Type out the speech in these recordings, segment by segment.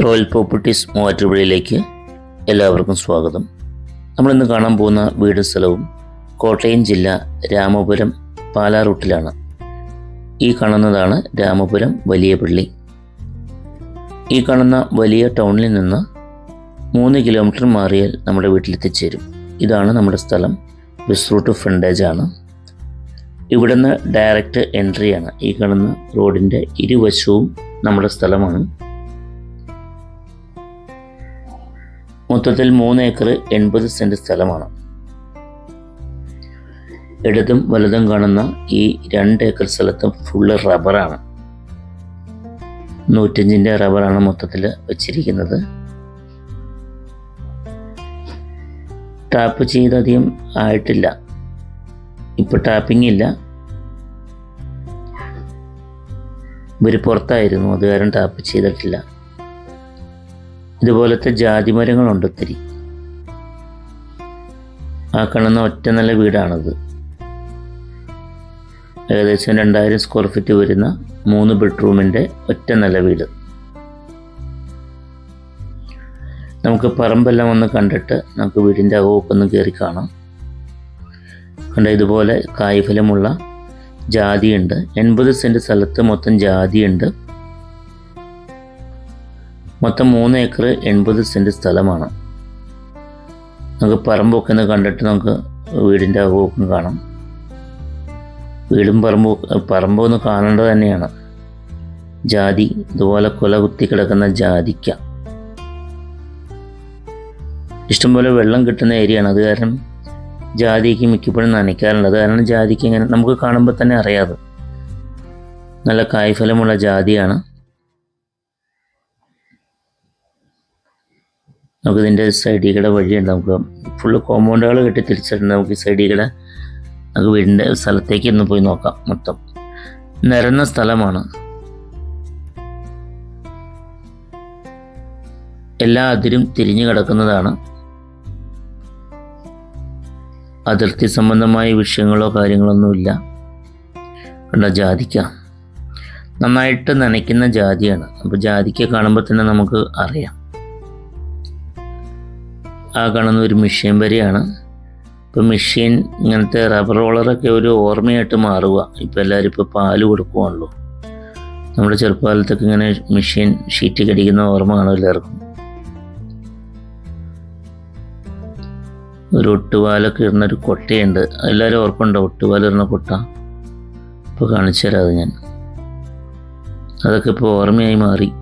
Royal properties മൂവാറ്റുപുഴയിലേക്ക് എല്ലാവർക്കും സ്വാഗതം. നമ്മളിന്ന് കാണാൻ പോകുന്ന വീട് സ്ഥലവും കോട്ടയം ജില്ല രാമപുരം പാലാ റൂട്ടിലാണ് ഈ കാണുന്നതാണ് രാമപുരം വലിയ പള്ളി. ഈ കാണുന്ന വലിയ ടൗണിൽ നിന്ന് മൂന്ന് കിലോമീറ്റർ മാറിയാൽ നമ്മുടെ വീട്ടിലെത്തിച്ചേരും. ഇതാണ് നമ്മുടെ സ്ഥലം. ബസ് റൂട്ട് ഫ്രണ്ടേജ് ആണ്. ഇവിടുന്ന് ഡയറക്റ്റ് എൻട്രിയാണ് ഈ കാണുന്ന റോഡിന്റെ ഇരുവശവും നമ്മുടെ സ്ഥലമാണ്. മൊത്തത്തിൽ മൂന്ന് ഏക്കർ എൺപത് സെന്റ് സ്ഥലമാണ്. ഇടതും വലതും കാണുന്ന ഈ രണ്ട് ഏക്കർ സ്ഥലത്തും ഫുള്ള് റബ്ബറാണ് നൂറ്റഞ്ചിന്റെ റബ്ബറാണ് മൊത്തത്തിൽ വച്ചിരിക്കുന്നത്. ടാപ്പ് ചെയ്തധികം ആയിട്ടില്ല. ഇപ്പോൾ ടാപ്പിംഗ് ഇല്ല. ഇവർ പുറത്തായിരുന്നു അത് കാരണം ടാപ്പ് ചെയ്തിട്ടില്ല. ഇതുപോലത്തെ ജാതിമരങ്ങളുണ്ട് ഒത്തിരി. ആ കാണുന്ന ഒറ്റ നല്ല വീടാണത്. ഏകദേശം രണ്ടായിരം സ്ക്വയർ ഫീറ്റ് വരുന്ന മൂന്ന് ബെഡ്റൂമിന്റെ ഒറ്റ നില വീട്. നമുക്ക് പറമ്പെല്ലാം ഒന്ന് കണ്ടിട്ട് നമുക്ക് വീടിന്റെ അകമൊക്കെ ഒന്ന് കയറി കാണാം. കണ്ട ഇതുപോലെ കായ്ഫലമുള്ള ജാതിയുണ്ട്. എൺപത് സെന്റ് സ്ഥലത്ത് മൊത്തം ജാതിയുണ്ട്. മൊത്തം മൂന്ന് ഏക്കർ എൺപത് സെന്റ് സ്ഥലമാണ്. നമുക്ക് പറമ്പൊക്കെ ഒന്ന് കണ്ടിട്ട് നമുക്ക് വീടിന്റെ അകമൊക്കെ കാണാം. വീടും പറമ്പും പറമ്പും ഒന്ന് കാണേണ്ടത് തന്നെയാണ്. ജാതി ഇതുപോലെ കൊല കുത്തി കിടക്കുന്ന ജാതിക്ക. ഇഷ്ടംപോലെ വെള്ളം കിട്ടുന്ന ഏരിയയാണ് അത് കാരണം ജാതിക്ക് മിക്കപ്പോഴും നനയ്ക്കാറുണ്ട്. അത് കാരണം ജാതിക്ക് ഇങ്ങനെ നമുക്ക് കാണുമ്പോൾ തന്നെ അറിയാതെ നല്ല കായ്ഫലമുള്ള ജാതിയാണ്. നമുക്ക് ഇതിന്റെ സൈഡിൽ കൂടെ വഴിയുണ്ട്. നമുക്ക് ഫുള്ള് കോമ്പൗണ്ടുകൾ കെട്ടി തിരിച്ചിട്ടുണ്ട്. നമുക്ക് ഈ സൈഡിൽ കൂടെ നമുക്ക് വീടിന്റെ സ്ഥലത്തേക്ക് ഒന്ന് പോയി നോക്കാം മൊത്തം. നിരന്ന സ്ഥലമാണ്. എല്ലാ അതിരും തിരിഞ്ഞു കിടക്കുന്നതാണ്. അതിർത്തി സംബന്ധമായ വിഷയങ്ങളോ കാര്യങ്ങളൊന്നുമില്ല കണ്ട ജാതിക്ക. നന്നായിട്ട് നനയ്ക്കുന്ന ജാതിയാണ്. അപ്പോൾ ജാതിക്ക കാണുമ്പോൾ തന്നെ നമുക്ക് അറിയാം. ആ കാണുന്ന ഒരു മെഷീൻ വരെയാണ് ഇപ്പോൾ മെഷീൻ ഇങ്ങനത്തെ റബ്ബർ റോളറൊക്കെ ഒരു ഓർമ്മയായിട്ട് മാറുക. ഇപ്പോൾ എല്ലാവരും ഇപ്പോൾ പാൽ കൊടുക്കുവാണല്ലോ. നമ്മുടെ ചെറുപ്പകാലത്തൊക്കെ ഇങ്ങനെ മെഷീൻ ഷീറ്റ് കടിക്കുന്ന ഓർമ്മ കാണും എല്ലാവർക്കും. ഒരു ഒട്ടുപാലൊക്കെ ഇടുന്ന ഒരു കൊട്ടയുണ്ട്. എല്ലാവരും ഓർപ്പുണ്ടോ? ഒട്ടുപാലിടുന്ന കൊട്ട? ഇപ്പോൾ കാണിച്ചു തരാം അത് ഞാൻ. അതൊക്കെ ഇപ്പോൾ ഓർമ്മയായി മാറി.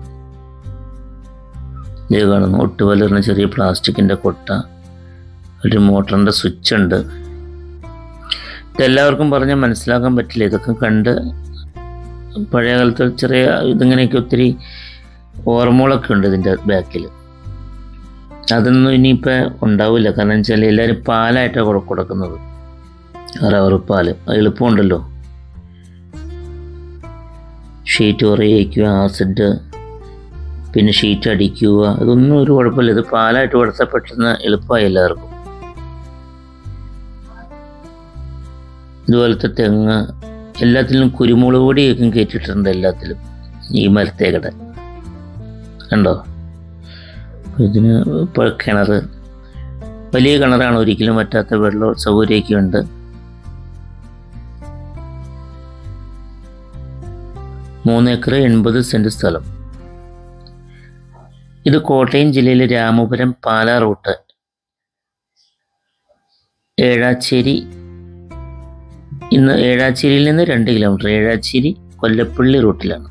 ഇത് കാണുന്നു ഇടുന്ന ചെറിയ പ്ലാസ്റ്റിക്കിന്റെ കൊട്ട. ഒരു മോട്ടറിന്റെ സ്വിച്ച് ഉണ്ട് ഇതെല്ലാവർക്കും പറഞ്ഞാൽ മനസ്സിലാക്കാൻ പറ്റില്ല. ഇതൊക്കെ കണ്ട് പഴയ കാലത്ത് ചെറിയ ഇതിങ്ങനെയൊക്കെ ഒത്തിരി ഓർമ്മകളൊക്കെ ഉണ്ട് ഇതിന്റെ ബാക്കിൽ. അതൊന്നും ഇനിയിപ്പോൾ ഉണ്ടാവില്ല. കാരണം വെച്ചാൽ എല്ലാവരും പാലായിട്ടാണ് കൊടു കൊടുക്കുന്നത്. റവർ പാൽ എളുപ്പമുണ്ടല്ലോ. ഷീറ്റ് കുറേ ആസിഡ് പിന്നെ ഷീറ്റ് അടിക്കുക ഇതൊന്നും ഒരു കുഴപ്പമില്ല. ഇത് പാലായിട്ട് കൊടുത്താൽ പെട്ടെന്ന് എളുപ്പമായി എല്ലാവർക്കും. ഇതുപോലത്തെ തെങ്ങ് എല്ലാത്തിലും കുരുമുളക് പൊടിയൊക്കെ കയറ്റിയിട്ടുണ്ട് എല്ലാത്തിലും. ഈ മരത്തേക്കടെ കണ്ടോ? ഇതിന് ഇപ്പോൾ കിണർ. വലിയ കിണറാണ് ഒരിക്കലും പറ്റാത്ത വെള്ള സൗകര്യമൊക്കെ ഉണ്ട്. മൂന്ന് ഏക്കർ എൺപത് സെന്റ് സ്ഥലം. ഇത് കോട്ടയം ജില്ലയിലെ രാമപുരം പാലാ റൂട്ട് ഏഴാച്ചേരി ഇന്ന് ഏഴാച്ചേരിയിൽ നിന്ന് രണ്ട് കിലോമീറ്റർ ഏഴാച്ചേരി കൊല്ലപ്പള്ളി റൂട്ടിലാണ്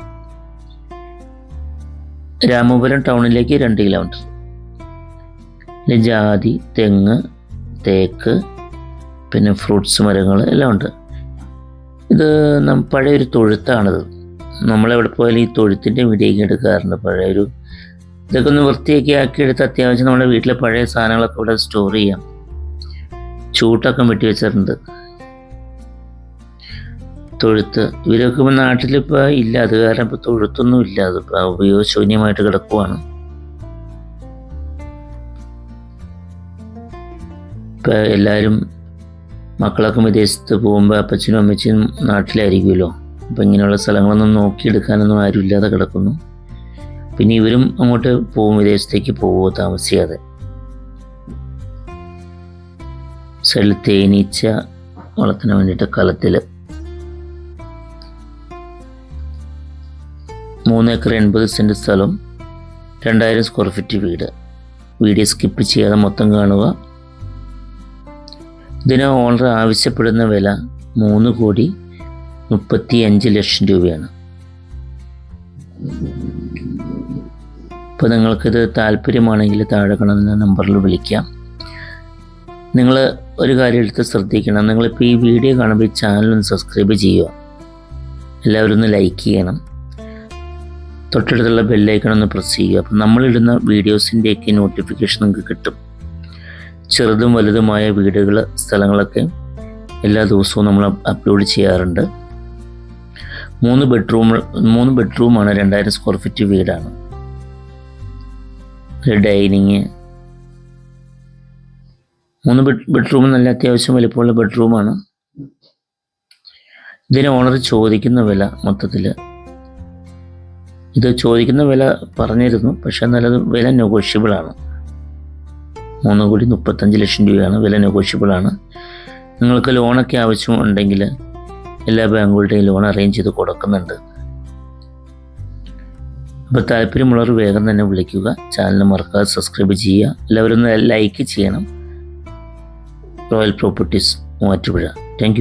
രാമപുരം ടൗണിലേക്ക് രണ്ട് കിലോമീറ്റർ പിന്നെ ജാതി തെങ്ങ് തേക്ക് പിന്നെ ഫ്രൂട്ട്സ് മരങ്ങൾ എല്ലാം ഉണ്ട്. ഇത് പഴയൊരു തൊഴുത്താണിത്. നമ്മളെവിടെ പോയാലും ഈ തൊഴുത്തിന്റെ വീഡിയോ എടുക്കാറുണ്ട്. പഴയൊരു ഇതൊക്കെ ഒന്ന് വൃത്തിയാക്കി ആക്കിയെടുത്ത് അത്യാവശ്യം നമ്മുടെ വീട്ടിലെ പഴയ സാധനങ്ങളൊക്കെ ഇവിടെ സ്റ്റോർ ചെയ്യാം. ചൂട്ടൊക്കെ വെട്ടി വെച്ചിട്ടുണ്ട്. തൊഴുത്ത് ഇവരൊക്കെ ഇപ്പോൾ നാട്ടിലിപ്പോൾ ഇല്ല. അത് കാരണം ഇപ്പോൾ തൊഴുത്തൊന്നും ഇല്ല. അതിപ്പോൾ ഉപയോഗശൂന്യമായിട്ട് കിടക്കുവാണ്. ഇപ്പം എല്ലാവരും മക്കളൊക്കെ വിദേശത്ത് പോകുമ്പോൾ അപ്പച്ചനും അമ്മച്ചനും നാട്ടിലായിരിക്കുമല്ലോ. അപ്പം ഇങ്ങനെയുള്ള സ്ഥലങ്ങളൊന്നും നോക്കിയെടുക്കാനൊന്നും ആരും ഇല്ലാതെ കിടക്കുന്നു. പിന്നെ ഇവരും അങ്ങോട്ട് പോകും വിദേശത്തേക്ക് പോകുമോ താമസിക്കാതെ സൈഡിൽ തേനീച്ച വളർത്തിന് വേണ്ടിയിട്ട് കലത്തിൽ മൂന്ന് ഏക്കർ എൺപത് സെന്റ് സ്ഥലം രണ്ടായിരം സ്ക്വയർ ഫീറ്റ് വീട്. വീഡിയോ സ്കിപ്പ് ചെയ്യാതെ മൊത്തം കാണുക. ഇതിന് ഓണർ ആവശ്യപ്പെടുന്ന വില മൂന്ന് കോടി മുപ്പത്തി അഞ്ച് ലക്ഷം രൂപയാണ്. ഇപ്പോൾ നിങ്ങൾക്കിത് താല്പര്യമാണെങ്കിൽ താഴെ കാണുന്ന നമ്പറിൽ വിളിക്കാം. നിങ്ങൾ ഒരു കാര്യം എടുത്ത് ശ്രദ്ധിക്കണം. നിങ്ങളിപ്പോൾ ഈ വീഡിയോ കാണുമ്പോൾ ഈ ചാനൽ ഒന്ന് സബ്സ്ക്രൈബ് ചെയ്യുക. എല്ലാവരും ഒന്ന് ലൈക്ക് ചെയ്യണം. തൊട്ടടുത്തുള്ള ബെല്ലൈക്കൺ ഒന്ന് പ്രസ് ചെയ്യുക. അപ്പം നമ്മളിടുന്ന വീഡിയോസിന്റെയൊക്കെ നോട്ടിഫിക്കേഷൻ നിങ്ങൾക്ക് കിട്ടും. ചെറുതും വലുതുമായ വീടുകൾ സ്ഥലങ്ങളൊക്കെ എല്ലാ ദിവസവും നമ്മൾ അപ്ലോഡ് ചെയ്യാറുണ്ട്. മൂന്ന് ബെഡ്റൂം മൂന്ന് ബെഡ്റൂമാണ് രണ്ടായിരം സ്ക്വയർ ഫീറ്റ് വീടാണ്. ഒരു ഡൈനിങ്. മൂന്ന് ബെഡ് ബെഡ്റൂം നല്ല അത്യാവശ്യം വലിപ്പമുള്ള ബെഡ്റൂമാണ്. ഇതിന് ഓണർ ചോദിക്കുന്ന വില മൊത്തത്തിൽ. ഇത് ചോദിക്കുന്ന വില പറഞ്ഞിരുന്നു പക്ഷെ എന്നാലത് വില നെഗോഷ്യബിൾ ആണ്. മൂന്ന് കോടി മുപ്പത്തഞ്ച് ലക്ഷം രൂപയാണ് വില നെഗോഷ്യബിൾ ആണ്. നിങ്ങൾക്ക് ലോണൊക്കെ ആവശ്യമുണ്ടെങ്കിൽ എല്ലാ ബാങ്കുകളുടെയും ലോൺ അറേഞ്ച് ചെയ്ത് കൊടുക്കുന്നുണ്ട്. അപ്പോൾ താല്പര്യമുള്ളവർ വേഗം തന്നെ വിളിക്കുക. ചാനൽ മറക്കാതെ സബ്സ്ക്രൈബ് ചെയ്യുക. എല്ലാവരും ലൈക്ക് ചെയ്യണം. Royal properties Muvattupuzha. താങ്ക്